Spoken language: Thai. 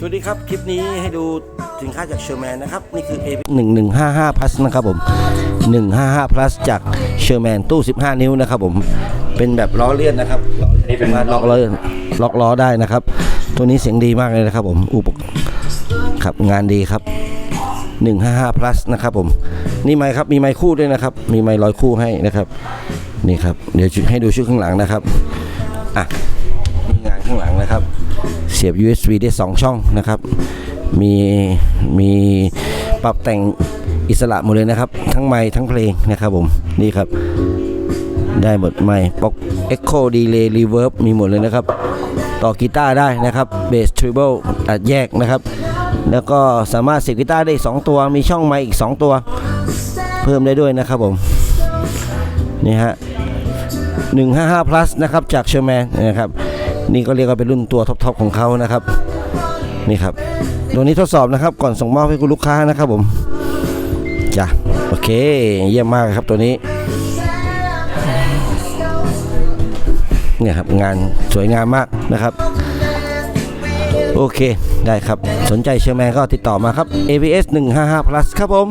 สวัสดีครับ คลิปนี้ให้ดูสินค้าจากเชอร์แมนนะครับ นี่คือ A 1155 plus นะครับผม 155 plus จากเชอร์แมนตู้ 15 นิ้วนะครับผมเป็นแบบล้อเลื่อนนะครับนี่เป็นมาล็อกล้อล็อกล้อได้นะครับ ตัวนี้เสียงดีมากเลยนะครับผมอุปกครับงานดีครับ 155 plus นะครับผมนี่ไมค์ครับมีไมค์คู่ด้วยนะครับ มีไมค์ร้อยคู่ให้นะครับนี่ครับเดี๋ยวให้ดูชุดข้างหลังนะครับอะนี่งานข้างหลังนะครับ เสียบ USB ได้ 2 ช่องนะครับ มีมีปรับแต่งอิสระหมดเลยนะครับ ทั้งไมค์ทั้งเพลงนะครับผมนี่ครับ ได้หมดไมค์ปก Echo Delay Reverb มีหมดเลยนะครับ ต่อกีตาร์ได้นะครับเบสทริเบิลอัดแยกนะครับ แล้วก็สามารถเสียบกีตาร์ได้อีก2ตัว มีช่องไมค์อีก 2 ตัว เพิ่มได้ด้วยนะครับผมนี่ฮะ155 plus นะครับจากเชอร์แมนนะครับ นี่ก็เรียกว่าเป็นรุ่นตัวท็อปๆของเขานะครับ นี่ครับตัวนี้ทดสอบนะครับ ก่อนส่งมอบให้คุณลูกค้านะครับผมจ้ะโอเค เยี่ยมมากครับตัวนี้เนี่ยครับงานสวยงามมากนะครับ โอเคได้ครับ สนใจเชอร์แมนก็ติดต่อมาครับ ABS 155 plus ครับผม